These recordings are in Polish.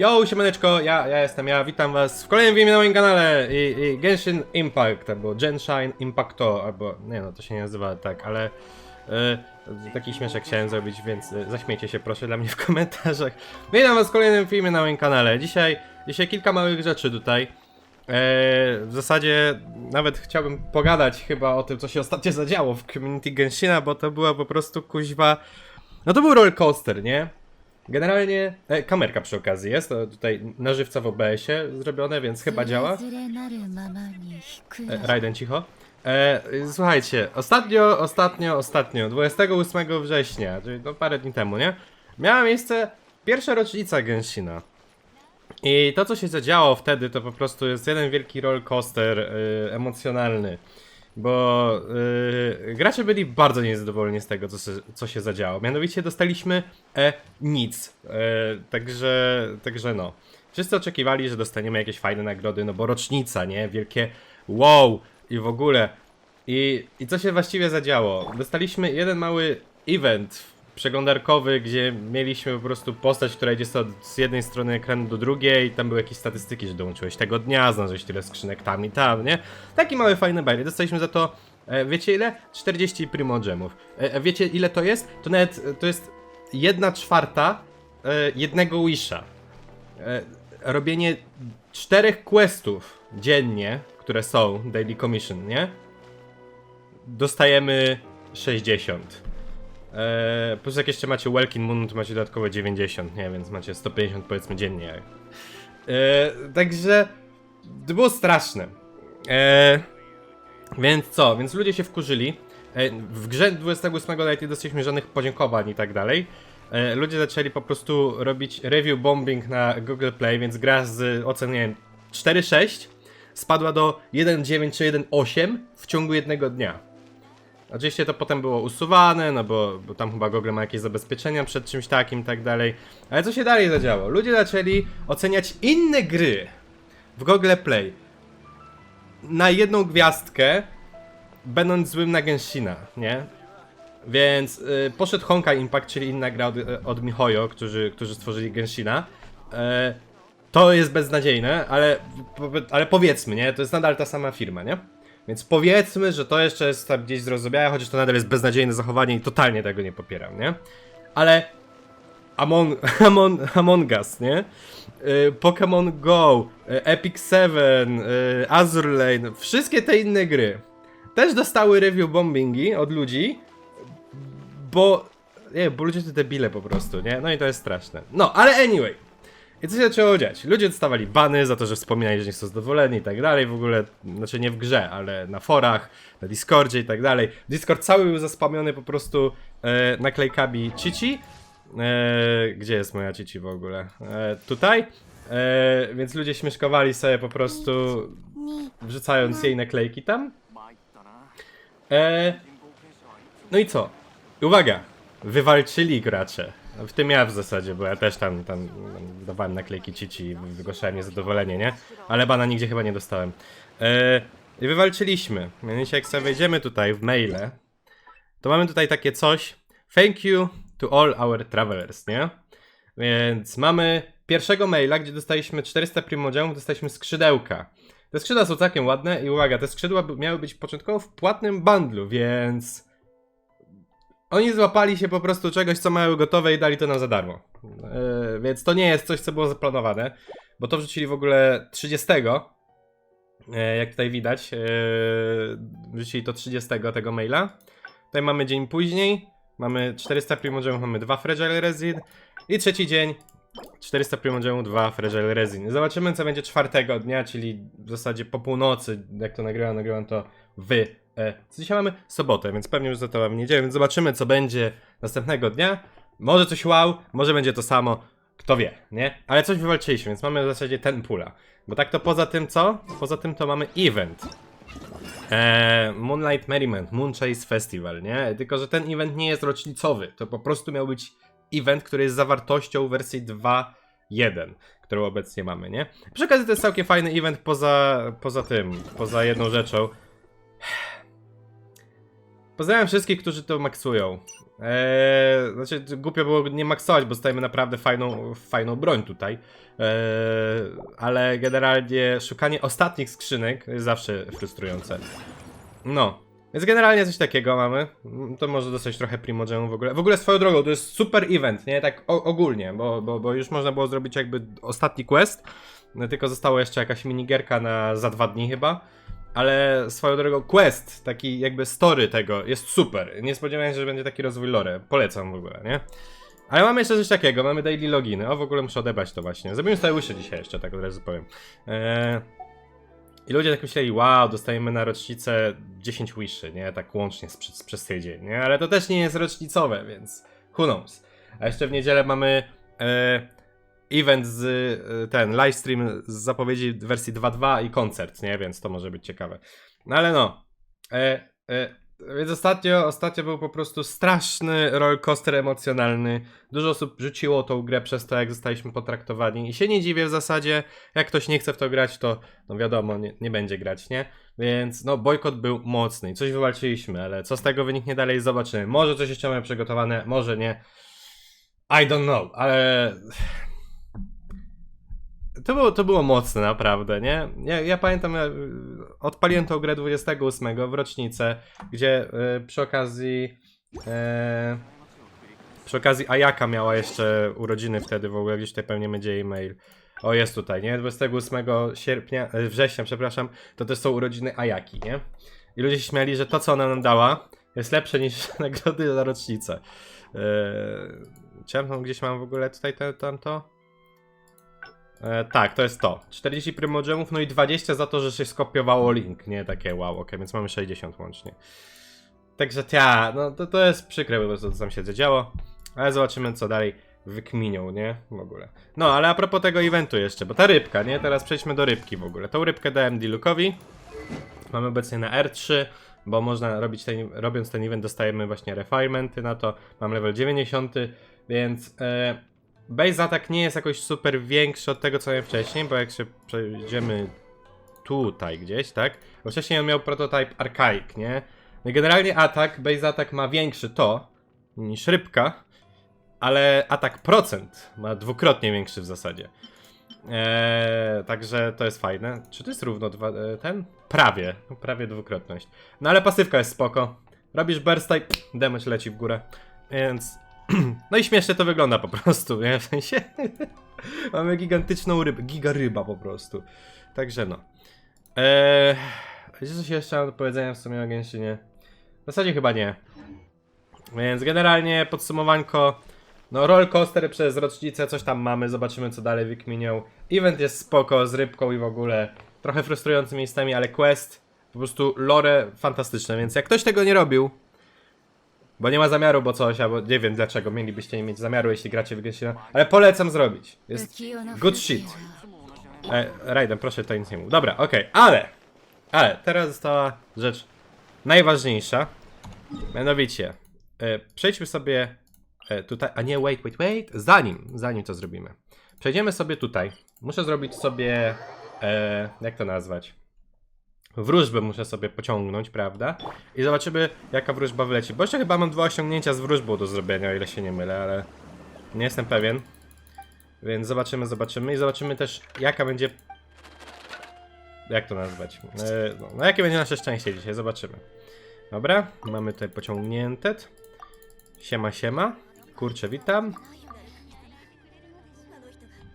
Yo, siemaneczko, ja, ja jestem ja, witam was w kolejnym filmie na moim kanale i, i Genshin Impact, albo Genshin Impacto, albo, nie no, to się nie nazywa tak, ale e, taki śmieszek chciałem zrobić, więc e, zaśmiejcie się proszę dla mnie w komentarzach. Witam was w kolejnym filmie na moim kanale, dzisiaj, dzisiaj kilka małych rzeczy tutaj. E, w zasadzie nawet chciałbym pogadać chyba o tym, co się ostatnio zadziało w community Genshina, bo to była po prostu kuźwa... No to był roller coaster, nie? Generalnie e, kamerka przy okazji jest, to tutaj na żywca w OBS-ie zrobione, więc chyba działa. E, Raiden cicho. E, słuchajcie, ostatnio, ostatnio, ostatnio, 28 września, czyli no parę dni temu, nie? Miała miejsce pierwsza rocznica Genshina. I to, co się zadziało wtedy, to po prostu jest jeden wielki roller coaster y, emocjonalny. Bo y, gracze byli bardzo niezadowoleni z tego, co co się zadziało. Mianowicie dostaliśmy e, nic. E, także, także no. Wszyscy oczekiwali, że dostaniemy jakieś fajne nagrody, no bo rocznica, nie? Wielkie wow i w ogóle. I, I co się właściwie zadziało? Dostaliśmy jeden mały event przeglądarkowy, gdzie mieliśmy po prostu postać, która idzie z jednej strony ekranu do drugiej tam były jakieś statystyki, że dołączyłeś tego dnia, znalazłeś tyle skrzynek tam i tam, nie? Taki mały fajny bajer. Dostaliśmy za to, e, wiecie ile? 40 primo gemów. E, e, wiecie ile to jest? To nawet, to jest jedna czwarta jednego wisha. Robienie czterech questów dziennie, które są daily commission, nie? Dostajemy 60. Eee, plus jak jeszcze macie Welkin Moon, to macie dodatkowo 90, nie? Więc macie 150 powiedzmy dziennie. Eee, także to było straszne. Eee, więc co? Więc ludzie się wkurzyli. Eee, w grze 28 nawet nie dostaliśmy żadnych podziękowań i tak dalej. Eee, ludzie zaczęli po prostu robić review bombing na Google Play, więc gra z ocen, nie wiem, 4.6 spadła do 1.9 czy 1.8 w ciągu jednego dnia. Oczywiście to potem było usuwane, no bo, bo tam chyba Google ma jakieś zabezpieczenia przed czymś takim tak dalej. Ale co się dalej zadziało? Ludzie zaczęli oceniać inne gry w Google Play na jedną gwiazdkę, będąc złym na Genshina, nie? Więc y, poszedł Honkai Impact, czyli inna gra od, od Mihoyo, którzy, którzy stworzyli Genshina. E, to jest beznadziejne, ale, ale powiedzmy, nie? To jest nadal ta sama firma, nie? Więc powiedzmy, że to jeszcze jest tam gdzieś zrozumiałe, chociaż to nadal jest beznadziejne zachowanie i totalnie tego nie popieram, nie? Ale Among, Among, Among Us, nie? Y, Pokémon Go, y, Epic 7, y, Azure Lane, wszystkie te inne gry też dostały review bombingi od ludzi, bo nie, bo ludzie to debile po prostu, nie? No i to jest straszne. No, ale anyway. I co się zaczęło dziać? Ludzie dostawali bany za to, że wspominali, że nie są zadowoleni i tak dalej, w ogóle, znaczy nie w grze, ale na forach, na Discordzie i tak dalej. Discord cały był zaspamiony po prostu e, naklejkami Cici. E, gdzie jest moja Cici w ogóle? E, tutaj. E, więc ludzie śmieszkowali sobie po prostu wrzucając jej naklejki tam. E, no i co? Uwaga! Wywalczyli gracze. W tym ja w zasadzie, bo ja też tam, tam dawałem naklejki cici i wygłaszałem niezadowolenie, nie? Ale bana nigdzie chyba nie dostałem. E, I wywalczyliśmy. Mianowicie jak sobie wejdziemy tutaj w maile, to mamy tutaj takie coś. Thank you to all our travelers, nie? Więc mamy pierwszego maila, gdzie dostaliśmy 400 primodziałów, dostaliśmy skrzydełka. Te skrzydła są całkiem ładne i uwaga, te skrzydła miały być początkowo w płatnym bundlu, więc... Oni złapali się po prostu czegoś, co mają gotowe i dali to nam za darmo. Yy, więc to nie jest coś, co było zaplanowane, bo to wrzucili w ogóle 30. Yy, jak tutaj widać, yy, wrzucili to 30 tego maila. Tutaj mamy dzień później, mamy 400 primogemów, mamy 2 fragile resin i trzeci dzień 400 primogemów, 2 fragile resin. Zobaczymy co będzie czwartego dnia, czyli w zasadzie po północy, jak to nagrywam, nagrywam to w E, co dzisiaj mamy? Sobotę, więc pewnie już za to mamy niedzielę, więc zobaczymy co będzie następnego dnia. Może coś wow, może będzie to samo, kto wie, nie? Ale coś wywalczyliśmy, więc mamy w zasadzie ten pula. Bo tak to poza tym co? Poza tym to mamy event. Eee, Moonlight Merriment, Moonchase Festival, nie? Tylko, że ten event nie jest rocznicowy. To po prostu miał być event, który jest zawartością wersji 2.1, którą obecnie mamy, nie? Przy okazji to jest całkiem fajny event poza, poza tym, poza jedną rzeczą. Pozdrawiam wszystkich, którzy to maksują. Eee, znaczy, głupio było nie maksować, bo stajemy naprawdę fajną, fajną broń tutaj. Eee, ale generalnie szukanie ostatnich skrzynek jest zawsze frustrujące. No. Więc generalnie coś takiego mamy. To może dostać trochę primogemu w ogóle. W ogóle swoją drogą, to jest super event, nie? Tak ogólnie, bo, bo, bo już można było zrobić jakby ostatni quest. No, tylko została jeszcze jakaś minigierka na za dwa dni chyba. Ale swoją drogą quest, taki jakby story tego jest super. Nie spodziewałem się, że będzie taki rozwój lore. Polecam w ogóle, nie? Ale mamy jeszcze coś takiego, mamy daily loginy. O, w ogóle muszę odebrać to właśnie. Zrobimy łyszy dzisiaj jeszcze, tak od razu powiem. Eee... I ludzie tak myśleli, wow, dostajemy na rocznicę 10 wiszy, nie? Tak łącznie z, przez, tydzień, nie? Ale to też nie jest rocznicowe, więc who knows. A jeszcze w niedzielę mamy e, event z, e, ten, livestream z zapowiedzi wersji 2.2 i koncert, nie? Więc to może być ciekawe. No ale no. E, e, więc ostatnio, ostatnio był po prostu straszny rollercoaster emocjonalny. Dużo osób rzuciło tą grę przez to, jak zostaliśmy potraktowani. I się nie dziwię w zasadzie, jak ktoś nie chce w to grać, to no wiadomo, nie, nie będzie grać, nie? Więc no, bojkot był mocny i coś wywalczyliśmy, ale co z tego wyniknie dalej, zobaczymy. Może coś jeszcze mamy przygotowane, może nie. I don't know, ale to było, to było mocne naprawdę, nie? Ja, ja pamiętam, ja, y, odpaliłem tą grę 28 w rocznicę, gdzie y, przy okazji e, przy okazji Ayaka miała jeszcze urodziny wtedy w ogóle, gdzieś tutaj pewnie będzie jej mail. O, jest tutaj, nie? 28 sierpnia, e, września, przepraszam, to też są urodziny Ayaki, nie? I ludzie się śmiali, że to, co ona nam dała, jest lepsze niż nagrody za rocznicę. Eee, czy ja gdzieś mam w ogóle tutaj to, tamto? E, tak, to jest to. 40 primogemów, no i 20 za to, że się skopiowało link, nie? Takie wow, ok, więc mamy 60 łącznie. Także ja, no to, to jest przykre, bo to co tam się działo. Ale zobaczymy, co dalej wykminią, nie? W ogóle. No, ale a propos tego eventu jeszcze, bo ta rybka, nie? Teraz przejdźmy do rybki w ogóle. Tą rybkę dałem Dilukowi. Mamy obecnie na R3, bo można robić ten, robiąc ten event dostajemy właśnie refinementy na to. Mam level 90, więc e, base attack nie jest jakoś super większy od tego co miałem wcześniej, bo jak się przejdziemy tutaj gdzieś, tak? Bo wcześniej on miał prototype Archaic, nie? No generalnie atak, base attack ma większy to niż rybka, ale atak procent ma dwukrotnie większy w zasadzie. Eee, także to jest fajne. Czy to jest równo dwa, e, ten? Prawie, prawie dwukrotność. No ale pasywka jest spoko. Robisz burst i damage leci w górę. Więc... No i śmiesznie to wygląda po prostu, nie? W sensie... Mamy gigantyczną rybę, giga ryba po prostu. Także no. Eee, coś jeszcze mam do powiedzenia w sumie o Genshinie? W zasadzie chyba nie. Więc generalnie podsumowanko. No rollercoaster przez rocznicę, coś tam mamy, zobaczymy co dalej wykminią. Event jest spoko, z rybką i w ogóle. Trochę frustrujący miejscami, ale quest, po prostu lore fantastyczne, więc jak ktoś tego nie robił, bo nie ma zamiaru, bo coś, albo nie wiem dlaczego mielibyście nie mieć zamiaru, jeśli gracie w Genshin, ale polecam zrobić. Jest good shit. E, Raiden, proszę tutaj nic nie mów. Dobra, okej, ale, ale teraz została rzecz najważniejsza. Mianowicie, e, przejdźmy sobie e, tutaj, a nie, wait, wait, wait, zanim, zanim to zrobimy. Przejdziemy sobie tutaj. Muszę zrobić sobie, e, jak to nazwać? Wróżbę muszę sobie pociągnąć, prawda? I zobaczymy, jaka wróżba wyleci. Bo jeszcze chyba mam dwa osiągnięcia z wróżbą do zrobienia, o ile się nie mylę, ale nie jestem pewien. Więc zobaczymy, zobaczymy i zobaczymy też, jaka będzie... Jak to nazwać? E, no, no, jakie będzie nasze szczęście dzisiaj, zobaczymy. Dobra, mamy tutaj pociągnięte. Siema, siema. Kurczę, witam.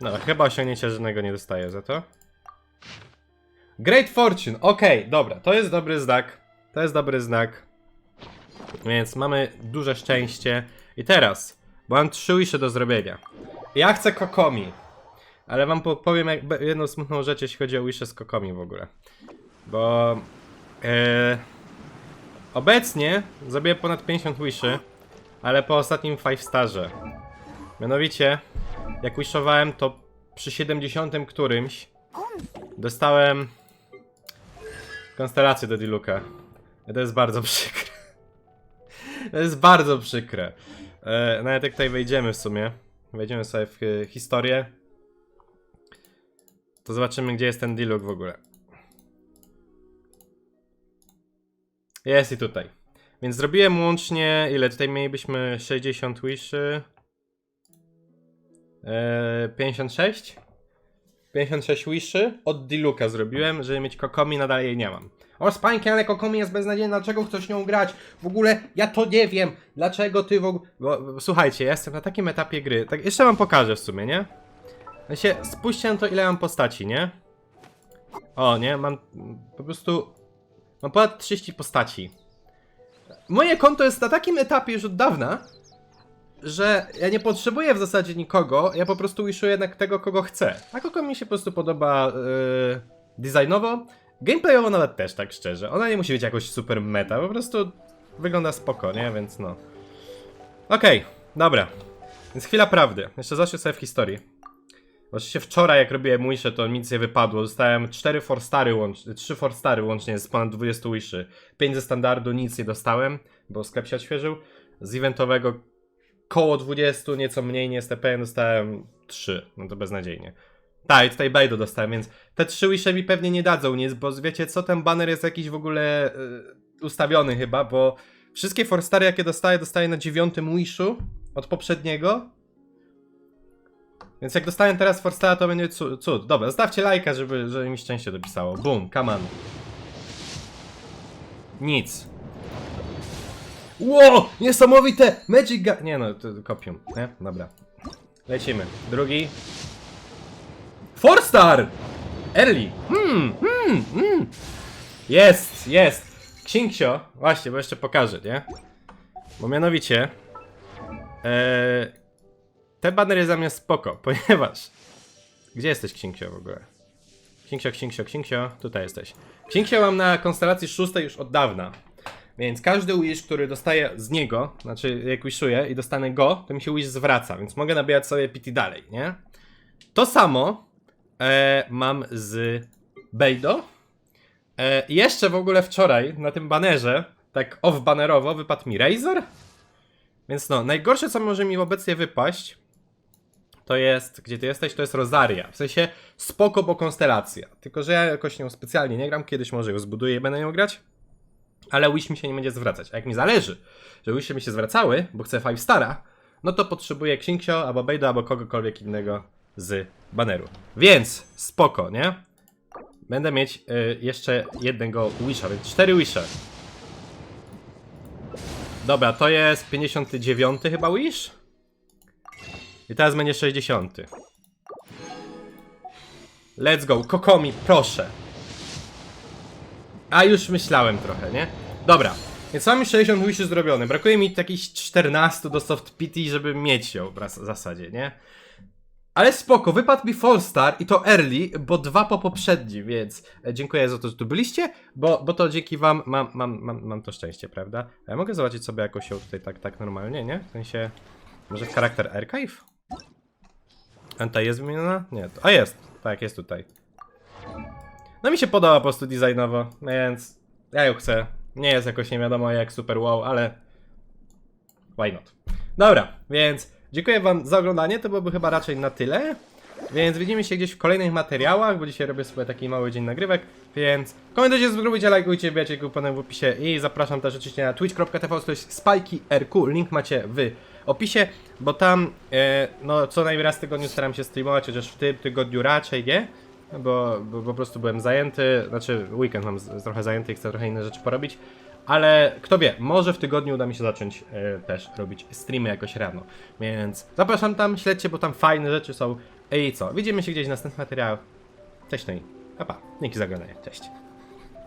No, chyba osiągnięcia żadnego nie dostaję za to. Great Fortune, okej, dobra, to jest dobry znak. To jest dobry znak. Więc mamy duże szczęście. I teraz, bo mam trzy wishy do zrobienia. Ja chcę Kokomi. Ale wam po- powiem jedną smutną rzecz, jeśli chodzi o wishy z Kokomi w ogóle. Bo... E, obecnie zrobię ponad 50 wiszy, ale po ostatnim 5 starze. Mianowicie, jak wishowałem, to przy 70 którymś dostałem konstelację do Diluka. To jest bardzo przykre. To jest bardzo przykre. E, nawet jak tutaj wejdziemy w sumie, wejdziemy sobie w e, historię, to zobaczymy, gdzie jest ten Diluk w ogóle. Jest i tutaj. Więc zrobiłem łącznie, ile tutaj mielibyśmy 60 wishy? Eee, 56? 56 wishy od Diluka zrobiłem, żeby mieć Kokomi, nadal jej nie mam. O, Spańki, ale Kokomi jest beznadziejna, dlaczego chcesz nią grać? W ogóle, ja to nie wiem, dlaczego ty w ogóle... Słuchajcie, ja jestem na takim etapie gry, tak jeszcze wam pokażę w sumie, nie? Się, spójrzcie na to, ile mam postaci, nie? O, nie, mam po prostu... Mam ponad 30 postaci. Moje konto jest na takim etapie już od dawna, że ja nie potrzebuję w zasadzie nikogo, ja po prostu wiszuję jednak tego, kogo chcę. A kogo mi się po prostu podoba yy, designowo. Gameplayowo nawet też, tak szczerze. Ona nie musi być jakoś super meta, po prostu wygląda spoko, nie? Więc no. Okej, dobra. Więc chwila prawdy. Jeszcze zacznę sobie w historii. Oczywiście wczoraj, jak robiłem wishy, to nic nie wypadło. Dostałem 4 forstary łącznie, 3 forstary łącznie z ponad 20 wiszy. 5 ze standardu, nic nie dostałem, bo sklep się odświeżył. Z eventowego koło 20, nieco mniej, nie STP, dostałem 3. No to beznadziejnie. Tak, i tutaj Bejdo dostałem, więc te 3 wisze mi pewnie nie dadzą nic, bo wiecie co, ten banner jest jakiś w ogóle y, ustawiony chyba, bo wszystkie forstary, jakie dostaję, dostaję na dziewiątym wishu od poprzedniego. Więc jak dostałem teraz Forstara, to będzie cu- cud. Dobra, zostawcie lajka, żeby, żeby mi szczęście dopisało. Boom, on. Nic. Ło! Niesamowite! Magic Ga... Nie no, to kopium, nie? Dobra. Lecimy. Drugi. Four star! Early. Hmm, hmm, hmm. Jest, jest. Księgsio. Właśnie, bo jeszcze pokażę, nie? Bo mianowicie... Eee, te banery za mnie spoko, ponieważ... Gdzie jesteś, Księgsio, w ogóle? Księgsio, Księgsio, Księgsio, tutaj jesteś. Księgsio mam na konstelacji szóstej już od dawna. Więc każdy wish, który dostaję z niego, znaczy jak wishuję i dostanę go, to mi się wish zwraca, więc mogę nabijać sobie PT dalej, nie? To samo e, mam z Bejdo. E, jeszcze w ogóle wczoraj na tym banerze, tak off-banerowo, wypadł mi Razor. Więc no, najgorsze co może mi obecnie wypaść, to jest, gdzie ty jesteś, to jest Rosaria. W sensie spoko, bo konstelacja. Tylko, że ja jakoś nią specjalnie nie gram, kiedyś może ją zbuduję i będę nią grać. Ale Wish mi się nie będzie zwracać. A jak mi zależy, że Wish mi się zwracały, bo chcę 5 stara, no to potrzebuję Księgsio, albo Bejdo, albo kogokolwiek innego z baneru. Więc spoko, nie? Będę mieć y, jeszcze jednego Wisha, więc 4 Wisha. Dobra, to jest 59 chyba Wish? I teraz będzie 60. Let's go, Kokomi, proszę. A już myślałem trochę, nie? Dobra, więc mam już 60 wishy zrobione. Brakuje mi jakichś 14 do soft PT, żeby mieć ją w zasadzie, nie? Ale spoko, wypadł mi Star i to early, bo dwa po poprzednim, więc e, dziękuję za to, że tu byliście, bo, bo to dzięki wam mam, mam, mam, mam to szczęście, prawda? Ja mogę zobaczyć sobie jakoś ją tutaj tak, tak normalnie, nie? W sensie, może w charakter Archive? Enta jest wymieniona? Nie, a jest, tak, jest tutaj. No mi się podoba po prostu designowo, więc ja ją chcę. Nie jest jakoś nie wiadomo jak super wow, ale why not. Dobra, więc dziękuję wam za oglądanie, to byłoby chyba raczej na tyle. Więc widzimy się gdzieś w kolejnych materiałach, bo dzisiaj robię sobie taki mały dzień nagrywek, więc komentujcie, subskrybujcie, lajkujcie, wbijajcie kuponem w opisie i zapraszam też oczywiście na twitch.tv, to jest spajki.rq, link macie w opisie, bo tam e, no co najmniej raz w tygodniu staram się streamować, chociaż w tym tygodniu raczej nie, bo, bo po prostu byłem zajęty, znaczy weekend mam trochę zajęty i chcę trochę inne rzeczy porobić, ale kto wie, może w tygodniu uda mi się zacząć e, też robić streamy jakoś rano, więc zapraszam tam, śledźcie, bo tam fajne rzeczy są. I co, widzimy się gdzieś w następnych materiałach, cześć no i pa pa, dzięki za oglądanie, cześć.